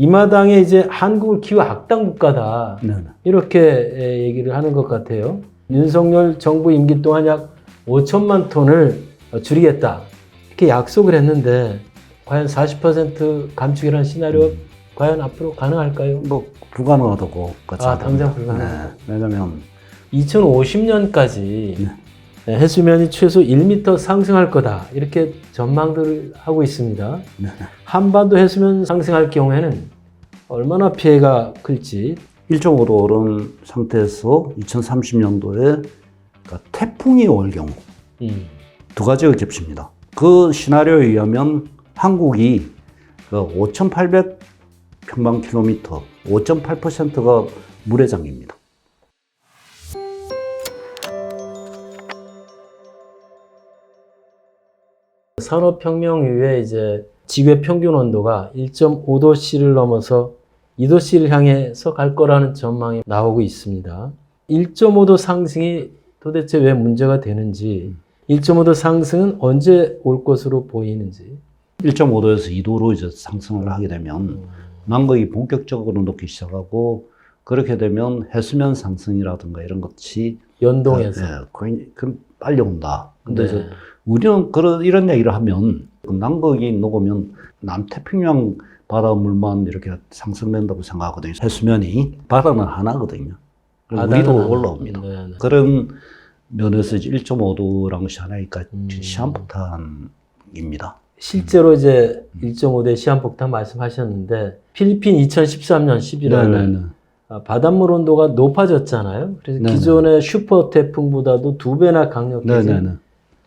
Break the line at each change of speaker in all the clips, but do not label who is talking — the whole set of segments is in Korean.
이 마당에 이제 한국을 기후 악당 국가다
네, 네.
이렇게 에, 얘기를 하는 것 같아요. 윤석열 정부 임기 동안 약 5천만 톤을 어, 줄이겠다 이렇게 약속을 했는데 과연 40% 감축이라는 시나리오 과연 앞으로 가능할까요?
뭐 불가능하다고
아. 당장 불가능하다.
네. 왜냐면
2050년까지
네.
해수면이 최소 1m 상승할 거다 이렇게 전망들을 하고 있습니다.
네.
한반도 해수면 상승할 경우에는 얼마나 피해가 클지
1.5도 오른 상태에서 2030년도에 태풍이 올 경우
음,
두 가지가 겹칩니다. 그 시나리오에 의하면 한국이 그 5,800 평방킬로미터, 5.8%가 물에 잠깁니다.
산업혁명 이후에 이제 지구의 평균 온도가 1.5도씨를 넘어서 2도씨를 향해서 갈 거라는 전망이 나오고 있습니다. 1.5도 상승이 도대체 왜 문제가 되는지, 1.5도 상승은 언제 올 것으로 보이는지.
1.5도에서 2도로 이제 상승을 하게 되면 남극이 본격적으로 녹기 시작하고 그렇게 되면 해수면 상승이라든가 이런 것이
연동해서.
예, 거의 그 빨리 온다. 근데
네.
우리는 그런 이런 얘기를 하면 그 남극이 녹으면 남태평양 바닷물만 이렇게 상승된다고 생각하거든요. 해수면이 바다는 하나거든요. 우리도
하나.
올라옵니다.
네, 네.
그런 면에서 이제 1.5도라는 것이 하나니까
음.
시한폭탄입니다.
실제로 이제 1.5대 시한폭탄 말씀하셨는데 필리핀 2013년 11월
네네네.
아, 바닷물 온도가 높아졌잖아요. 그래서
네네.
기존의 슈퍼 태풍보다도 두 배나 강력해진
네 네 네.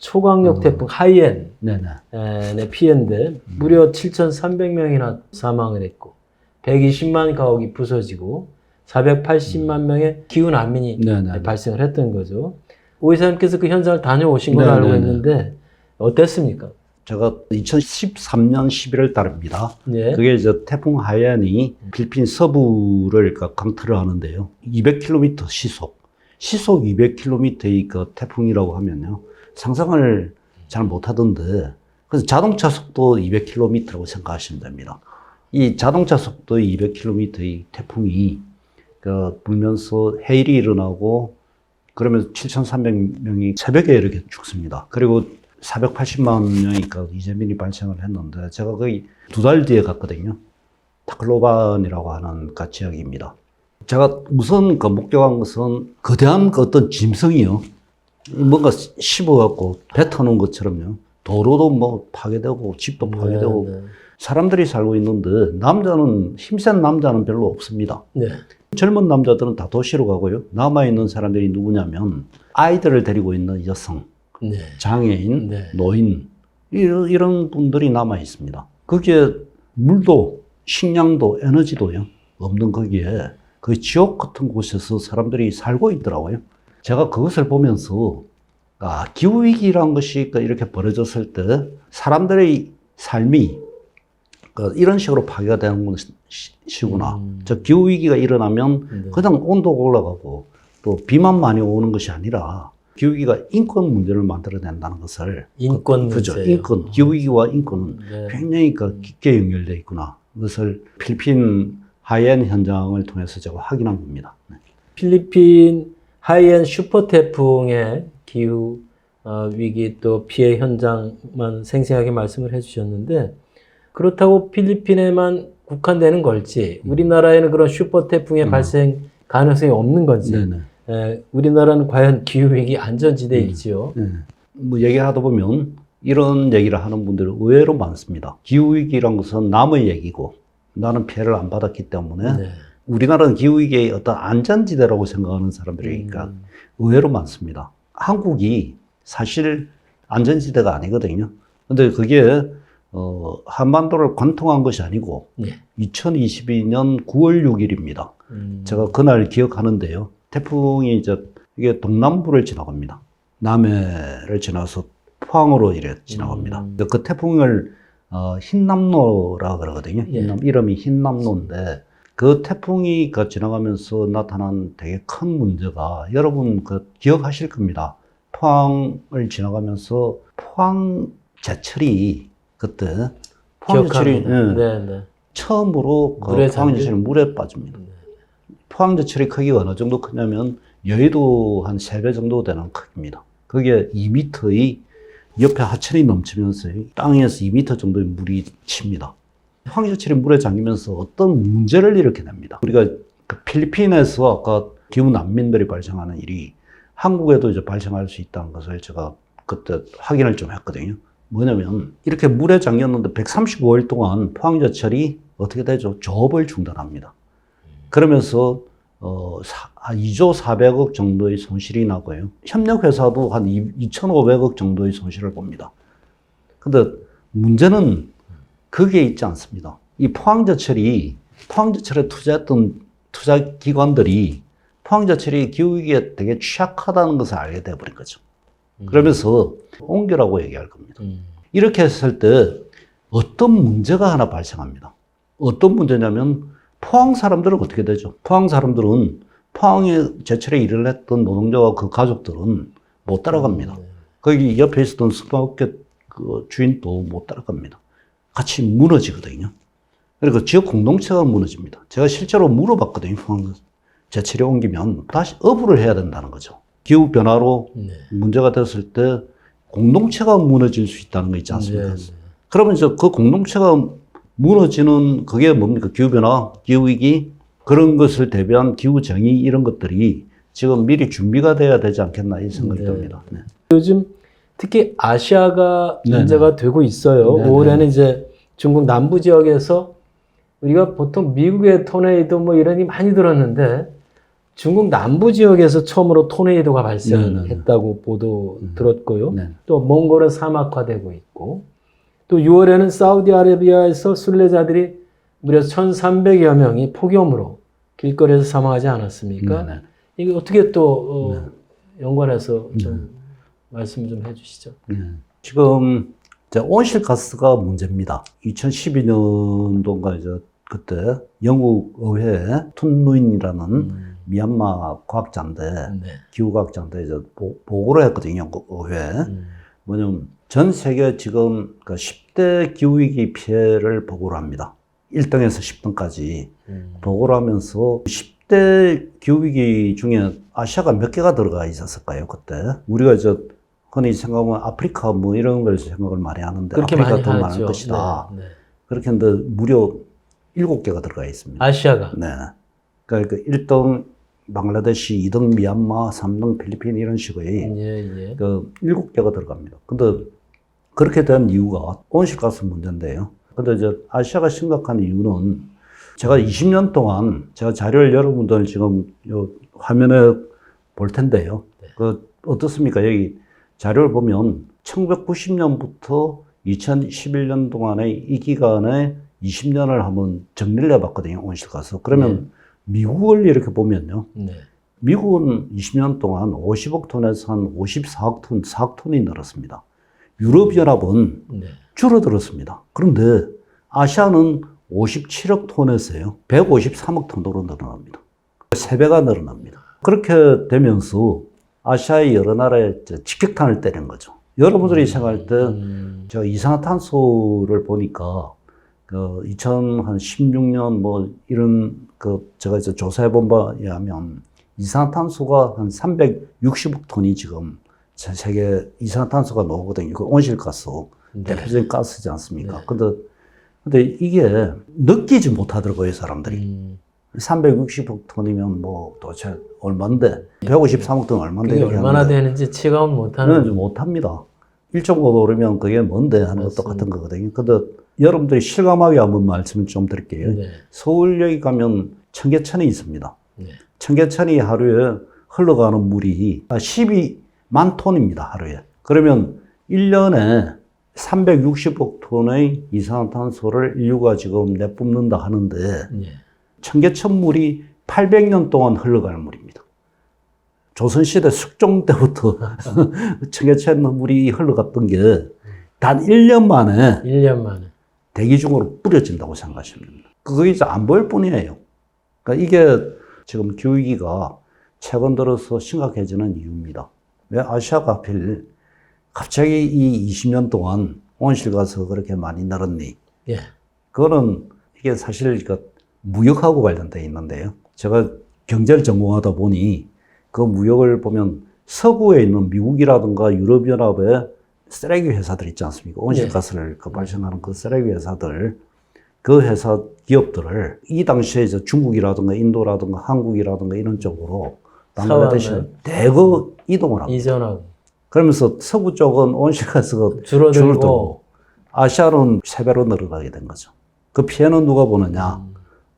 초강력
음.
태풍 하이엔의
네네.
피해인데 무려 7,300명이나 사망을 했고 120만 가옥이 부서지고 480만 명의 기후 난민이
네네.
발생을 했던 거죠. 오 이사님께서 그 현장을 다녀오신 걸로 알고. 있는데 어땠습니까?
제가 2013년 11월 달입니다.
예.
그게 이제 태풍 하얀이 필리핀 서부를 그 강타를 하는데요. 200km 시속, 시속 200km의 그 태풍이라고 하면요. 상상을 잘 못하던데, 그래서 자동차 속도 200km라고 생각하시면 됩니다. 이 자동차 속도 200km의 태풍이 그 불면서 해일이 일어나고 그러면서 7,300명이 새벽에 이렇게 죽습니다. 그리고 480만 명이니까 이재민이 발생을 했는데 제가 거의 두 달 뒤에 갔거든요. 타클로반이라고 하는 그 지역입니다. 제가 우선 그 목격한 것은 거대한 그 어떤 짐승이요. 뭔가 씹어갖고 뱉어놓은 것처럼요. 도로도 뭐 파괴되고 집도 파괴되고
네,
사람들이 살고 있는데 남자는 힘센 남자는 별로 없습니다.
네.
젊은 남자들은 다 도시로 가고요. 남아 있는 사람들이 누구냐면 아이들을 데리고 있는 여성,
네.
장애인,
네.
노인 이런, 이런 분들이 남아 있습니다. 거기에 물도 식량도 에너지도요 없는 거기에 그 지옥 같은 곳에서 사람들이 살고 있더라고요. 제가 그것을 보면서 아 기후 위기란 것이 그 이렇게 벌어졌을 때 사람들의 삶이 그 이런 식으로 파괴가 되는 것이구나.
음.
저 기후 위기가 일어나면
네.
그냥 온도가 올라가고 또 비만 많이 오는 것이 아니라 기후위기가 인권 문제를 만들어낸다는 것을
인권
그죠
문제예요.
인권 기후위기와 인권은
네.
굉장히 그 깊게 연결되어 있구나 그것을 필리핀 하이엔 현장을 통해서 제가 확인한 겁니다. 네.
필리핀 하이엔 슈퍼 태풍의 기후 어, 위기 또 피해 현장만 생생하게 말씀을 해주셨는데 그렇다고 필리핀에만 국한되는 걸지 우리나라에는 그런 슈퍼 태풍의
음.
발생 가능성이 없는 건지. 에, 우리나라는 과연 기후 위기 안전지대일지요.
네. 뭐 얘기하다 보면 이런 얘기를 하는 분들이 의외로 많습니다. 기후 위기란 것은 남의 얘기고 나는 피해를 안 받았기 때문에
네.
우리나라는 기후위기의 어떤 안전지대라고 생각하는 사람들이니까
음.
의외로 많습니다. 한국이 사실 안전지대가 아니거든요. 근데 그게 어, 한반도를 관통한 것이 아니고
네.
2022년 9월 6일입니다.
음.
제가 그날 기억하는데요. 태풍이 이제 이게 동남부를 지나갑니다. 남해를 지나서 포항으로 이래 지나갑니다.
음.
그 태풍을 어, 흰남노라 그러거든요.
예.
흰남, 이름이 흰남노인데 그 태풍이 그 지나가면서 나타난 되게 큰 문제가 여러분 그 기억하실 겁니다. 포항을 지나가면서 포항 제철이 그때 포항 제철이. 예,
네, 네.
처음으로 그
물에
포항 제철이 물에 빠집니다. 포항 제철의 크기가 어느 정도 크냐면 여의도 한 3배 정도 되는 크기입니다. 그게 2m의 옆에 하천이 넘치면서 땅에서 2m 정도의 물이 칩니다. 포항제철이 물에 잠기면서 어떤 문제를 일으켜 냅니다. 우리가 그 필리핀에서 아까 기후 난민들이 발생하는 일이 한국에도 이제 발생할 수 있다는 것을 제가 그때 확인을 좀 했거든요. 뭐냐면 이렇게 물에 잠겼는데 135일 동안 포항제철이 어떻게 되죠? 조업을 중단합니다. 그러면서 어, 사, 한 2조 400억 정도의 손실이 나고요. 협력회사도 한 2,500억 정도의 손실을 봅니다. 근데 문제는 그게 있지 않습니다. 이 포항제철이, 포항제철에 투자했던 투자 기관들이 포항제철이 기후위기에 되게 취약하다는 것을 알게 돼버린 거죠. 그러면서 옹교라고 얘기할 겁니다.
음.
이렇게 했을 때 어떤 문제가 하나 발생합니다. 어떤 문제냐면 포항 사람들은 어떻게 되죠? 포항 사람들은 포항에 제철에 일을 했던 노동자와 그 가족들은 못 따라갑니다. 거기 옆에 있었던 슈퍼마켓 그 주인도 못 따라갑니다. 같이 무너지거든요. 그리고 지역 공동체가 무너집니다. 제가 실제로 물어봤거든요. 포항 제철에 옮기면 다시 어부를 해야 된다는 거죠. 기후 변화로
네.
문제가 됐을 때 공동체가 무너질 수 있다는 거 있지 않습니까?
네, 네.
그러면 이제 그 공동체가 무너지는 그게 뭡니까? 기후 변화, 기후 위기, 그런 것을 대비한 기후 정의 이런 것들이 지금 미리 준비가 돼야 되지 않겠나 이 생각이
네.
듭니다. 네.
요즘 특히 아시아가
네네.
문제가 되고 있어요.
네네.
올해는 이제 중국 남부 지역에서 우리가 보통 미국의 토네이도 뭐 이런 이 많이 들었는데 중국 남부 지역에서 처음으로 토네이도가 발생했다고 보도
음.
들었고요.
네.
또 몽골은 사막화되고 있고 또 6월에는 사우디아라비아에서 순례자들이 무려 1,300여 명이 폭염으로 길거리에서 사망하지 않았습니까?
네, 네.
이게 어떻게 또 어, 연관해서 좀 말씀 좀 해주시죠.
네. 지금 온실가스가 문제입니다. 2012년도인가 이제 그때 영국 의회에 툰누인이라는
음,
미얀마 과학자인데
네.
기후과학자인데 이제 보, 보고를 했거든요. 영국 의회에.
음,
뭐냐면 전 세계 지금 그 10대 기후위기 피해를 보고를 합니다. 1등에서 10등까지
음.
보고를 하면서 10대 기후위기 중에 아시아가 몇 개가 들어가 있었을까요, 그때? 우리가 이제 흔히 생각하면 아프리카 뭐 이런 걸 생각을 많이 하는데
그렇게
아프리카 더 많을
하죠.
것이다.
네, 네.
그렇게 했는데 무려 7개가 들어가 있습니다.
아시아가.
네. 그러니까 1등 방글라데시, 2등 미얀마, 3등 필리핀 이런 식의
예, 예.
그 일곱 개가 들어갑니다. 근데 그렇게 된 이유가 온실가스 문제인데요. 근데 이제 아시아가 심각한 이유는 제가 20년 동안 제가 자료를 여러분들 지금 요 화면에 볼 텐데요. 그 어떻습니까? 여기 자료를 보면 1990년부터 2011년 동안의 이 기간에 20년을 한번 정리를 해봤거든요. 온실가스. 그러면 미국을 이렇게 보면요.
네.
미국은 20년 동안 50억 톤에서 한 54억 톤, 4억 톤이 늘었습니다. 유럽연합은
네.
줄어들었습니다. 그런데 아시아는 57억 톤에서요, 153억 톤으로 늘어납니다. 3배가 늘어납니다. 그렇게 되면서 아시아의 여러 나라에 이제 직격탄을 때린 거죠. 여러분들이 생각할 때
음,
제가 이산화탄소를 보니까 그 2016년 뭐 이런 그 제가 이제 조사해 본 바에 의하면 이산화탄소가 한 360억 톤이 지금 전 세계 이산화탄소가 나오거든요. 그 온실가스
네.
대표적인 가스지 않습니까?
네.
근데 근데 이게 느끼지 못하더라고요, 사람들이.
음,
360억 톤이면 뭐 도대체 얼마인데 153억 톤 얼마인데
그게 얼마나
하는데
되는지 체감은 못하는.
못합니다. 1.5도 오르면 그게 뭔데 하는 것도. 같은 거거든요. 근데 여러분들이 실감하게 한번 말씀을 좀 드릴게요.
네.
서울역에 가면 청계천이 있습니다.
네.
청계천이 하루에 흘러가는 물이 12만 톤입니다, 하루에. 그러면 1년에 360억 톤의 이산화탄소를 인류가 지금 내뿜는다 하는데
예.
청계천 물이 800년 동안 흘러가는 물입니다. 조선시대 숙종 때부터 청계천 물이 흘러갔던 게 단 1년 만에
1년 만에.
대기 중으로 뿌려진다고 생각하시면 됩니다. 그게 이제 안 보일 뿐이에요. 그러니까 이게 지금 기후위기가 최근 들어서 심각해지는 이유입니다. 왜 아시아가 하필 갑자기 이 20년 동안 온실가스가 그렇게 많이 늘었니?
예.
그거는 이게 사실 그 무역하고 관련돼 있는데요. 제가 경제를 전공하다 보니 그 무역을 보면 서구에 있는 미국이라든가 유럽연합의 쓰레기 회사들 있지 않습니까? 온실가스를 그 발생하는 그 쓰레기 회사들, 그 회사 기업들을 이 당시에 이제 중국이라든가 인도라든가 한국이라든가 이런 쪽으로 방글라데시는 대거 이동을 합니다.
이전하고
그러면서 서구 쪽은 온실가스가
줄어들고
줄어들고 아시아는 세 배로 늘어나게 된 거죠. 그 피해는 누가 보느냐?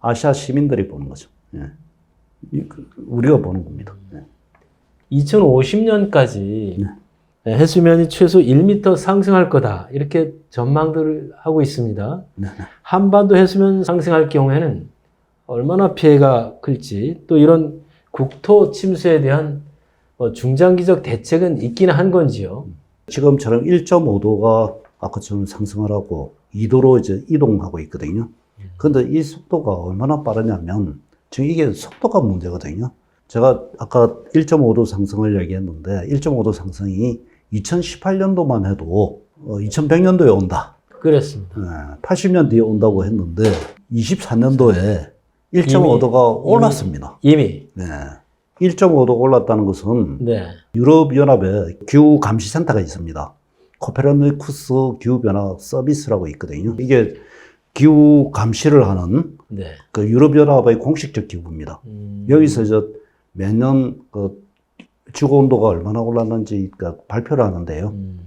아시아 시민들이 보는 거죠. 예. 이- 그- 우리가 보는 겁니다. 예.
2050년까지 네, 해수면이 최소 1m 상승할 거다. 이렇게 전망들을 하고 있습니다.
네.
한반도 해수면 상승할 경우에는 얼마나 피해가 클지 또 이런 국토 침수에 대한 뭐 중장기적 대책은 있기는 한 건지요.
지금처럼 1.5도가 아까처럼 상승을 하고 2도로 이제 이동하고 있거든요. 근데 이 속도가 얼마나 빠르냐면 지금 이게 속도가 문제거든요. 제가 아까 1.5도 상승을 얘기했는데 1.5도 상승이 2018년도만 해도 2100년도에 온다.
그렇습니다.
80년 뒤에 온다고 했는데 24년도에 1.5도가 올랐습니다.
이미
네. 1.5도 올랐다는 것은
네.
유럽연합에 기후 감시센터가 있습니다. 코페르니쿠스 기후변화 서비스라고 있거든요. 이게 기후 감시를 하는
네.
그 유럽연합의 공식적 기구입니다.
음,
여기서 저 매년 그 지구 온도가 얼마나 올랐는지 그 발표를 하는데요.
음,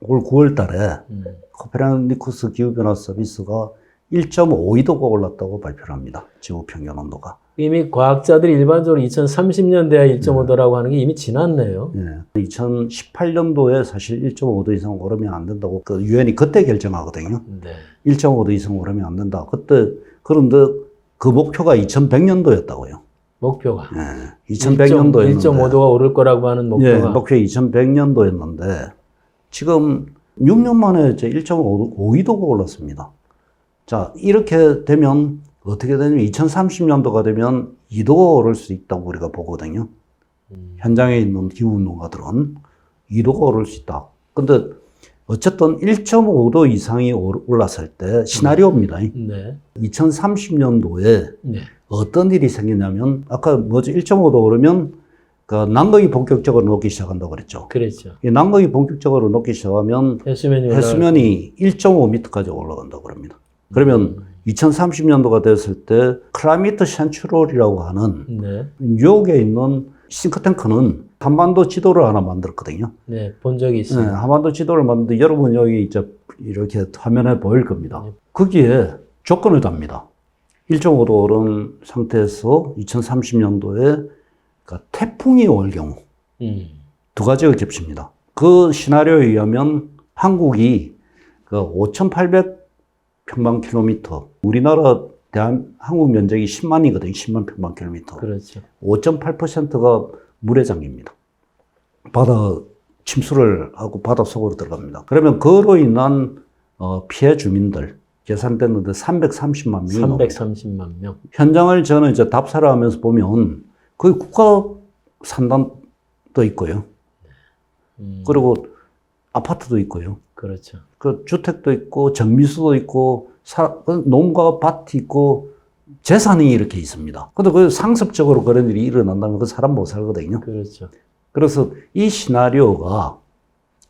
올 9월 달에
음.
코페르니쿠스 기후변화 서비스가 1.52도가 올랐다고 발표를 합니다. 지구 평균 온도가.
이미 과학자들이 일반적으로 2030년 돼야 1.5도라고 하는 게 이미 지났네요.
예. 2018년도에 사실 1.5도 이상 오르면 안 된다고 그 유엔이 그때 결정하거든요.
네.
1.5도 이상 오르면 안 된다. 그때 그런데 그 목표가 2100년도였다고요.
목표가
예. 2100년도였는데
1.5도가 오를 거라고 하는 목표가
예, 목표 2100년도였는데 지금 6년 만에 이제 1.5도 5도가 올랐습니다. 자, 이렇게 되면 어떻게 되냐면 2030년도가 되면 2도가 오를 수 있다고 우리가 보거든요.
음.
현장에 있는 기후운동가들은 2도가 오를 수 있다. 근데 어쨌든 1.5도 이상이 올- 올랐을 때 시나리오입니다.
네.
2030년도에
네.
어떤 일이 생기냐면 아까 뭐지 1.5도 오르면 그 난극이 본격적으로 녹기 시작한다고 그랬죠. 이 난극이 본격적으로 녹기 시작하면
해수면이
해수면이 1.5m까지 올라간다고 그럽니다. 그러면 2030년도가 됐을 때 클라이미트 센츄럴이라고 하는
네.
뉴욕에 있는 싱크탱크는 한반도 지도를 하나 만들었거든요.
네. 본 적이
네,
있어요.
한반도 지도를 만드는데 여러분 여기 이제 이렇게 화면에 보일 겁니다.
네.
거기에 조건을 답니다. 1.5도 오른 상태에서 2030년도에 그러니까 태풍이 올 경우
음.
두 가지가 겹칩니다. 그 시나리오에 의하면 한국이 그 5,800 평방킬로미터, 우리나라 대한 한국 면적이 10만이거든요. 10만 평방킬로미터.
그렇죠.
5.8%가 물에 잠깁니다. 바다 침수를 하고 바다 속으로 들어갑니다. 그러면 그로 인한 어, 피해 주민들 계산됐는데 330만 명이 넘어요.
330만 명.
현장을 저는 이제 답사를 하면서 보면 거기 국가 산단도 있고요.
음.
그리고 아파트도 있고요.
그렇죠.
그 주택도 있고 정미수도 있고 사, 그 농가 밭이 있고 재산이 이렇게 있습니다. 근데 그 상습적으로 그런 일이 일어난다면 그 사람 못 살거든요.
그렇죠.
그래서 이 시나리오가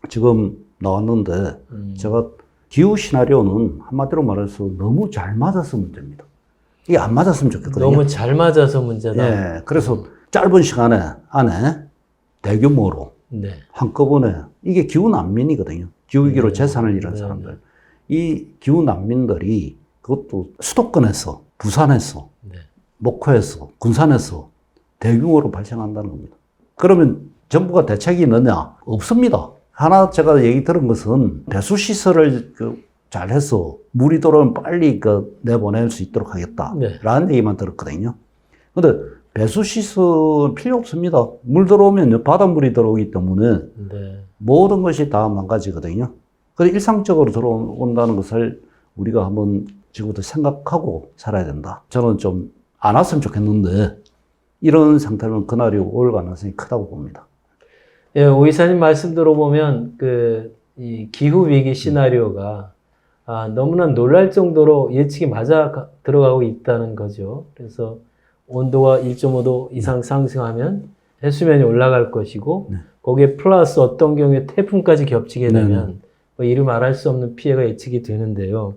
지금 나왔는데
음.
제가 기후 시나리오는 한마디로 말해서 너무 잘 맞아서 문제입니다. 이게 안 맞았으면 좋겠거든요.
너무 잘 맞아서 문제다.
예, 그래서 짧은 시간에 안에 대규모로
네.
한꺼번에 이게 기후 난민이거든요. 기후위기로
네.
재산을 잃은
네,
사람들. 이 기후 난민들이 그것도 수도권에서, 부산에서,
네.
목포에서, 군산에서 대규모로 발생한다는 겁니다. 그러면 정부가 대책이 있느냐? 없습니다. 하나 제가 얘기 들은 것은 배수 시설을 그 잘해서 물이 들어오면 빨리 그 내보낼 수 있도록 하겠다.
네.
라는 얘기만 들었거든요. 근데 배수 시설 필요 없습니다. 물 들어오면 바닷물이 들어오기 때문에
네.
모든 것이 다 망가지거든요. 그래서 일상적으로 들어온다는 것을 우리가 한번 지금부터 생각하고 살아야 된다. 저는 좀 안 왔으면 좋겠는데 이런 상태면 그날이 올 가능성이 크다고 봅니다.
예, 오 이사님 말씀 들어보면 그이 기후 위기 시나리오가 아, 너무나 놀랄 정도로 예측이 맞아 가- 들어가고 있다는 거죠. 그래서 온도가 1.5도 이상 상승하면 해수면이 올라갈 것이고
네.
거기에 플러스 어떤 경우에 태풍까지 겹치게
네,
되면 뭐 이루 말할 수 없는 피해가 예측이 되는데요.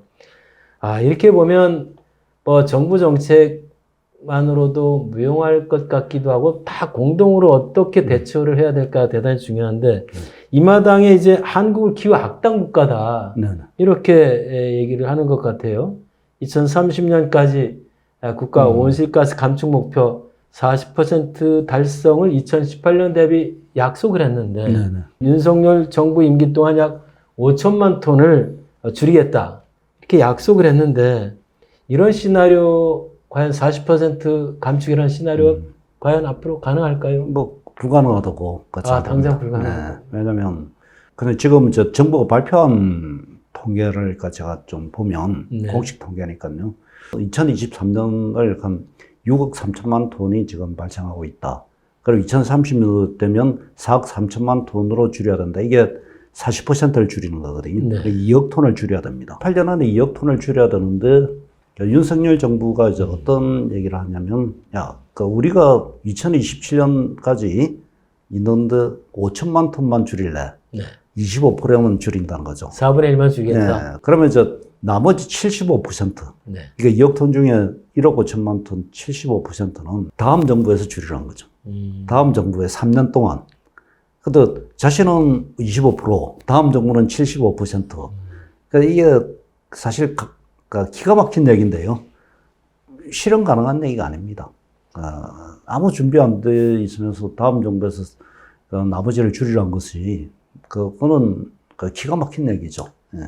아, 이렇게 보면 뭐 정부 정책만으로도 무용할 것 같기도 하고 다 공동으로 어떻게 대처를 해야 될까 대단히 중요한데 이 마당에 이제 한국을 기후 악당 국가다
네, 네.
이렇게 에, 얘기를 하는 것 같아요. 2030년까지 국가
음.
온실가스 감축 목표 40% 달성을 2018년 대비 약속을 했는데
네, 네.
윤석열 정부 임기 동안 약 5천만 톤을 어, 줄이겠다. 이렇게 약속을 했는데 이런 시나리오 과연 40% 감축이라는 시나리오
음.
과연 앞으로 가능할까요?
뭐 불가능하다고 그
아, 당장. 불가능하다고.
네, 왜냐면 근데 지금 저 정부가 발표한 통계를 그 제가 좀 보면
네.
공식 통계니까요. 2023년을 한 6억 3천만 톤이 지금 발생하고 있다. 그리고 2030년 되면 4억 3천만 톤으로 줄여야 된다. 이게 40%를 줄이는 거거든요.
네.
그리고 2억 톤을 줄여야 됩니다. 8년 안에 2억 톤을 줄여야 되는데 윤석열 정부가 이제 어떤 얘기를 하냐면 야, 그 우리가 2027년까지 인원데 5천만 톤만 줄일래.
네.
25%면 줄인다는 거죠.
4분의 1만 주겠다.
네. 그러면 저 나머지 75%,
네.
이게 2억 톤 중에 1억 5천만 톤 75%는 다음 정부에서 줄이라는 거죠.
음,
다음 정부에 3년 동안. 근데 자신은 25%, 다음 정부는 75%. 그러니까 이게 사실 가- 가- 기가 막힌 얘기인데요. 실현 가능한 얘기가 아닙니다. 아, 아무 준비 안 돼 있으면서 다음 정부에서 그 나머지를 줄이라는 것이 그거는 그 기가 막힌 얘기죠. 예.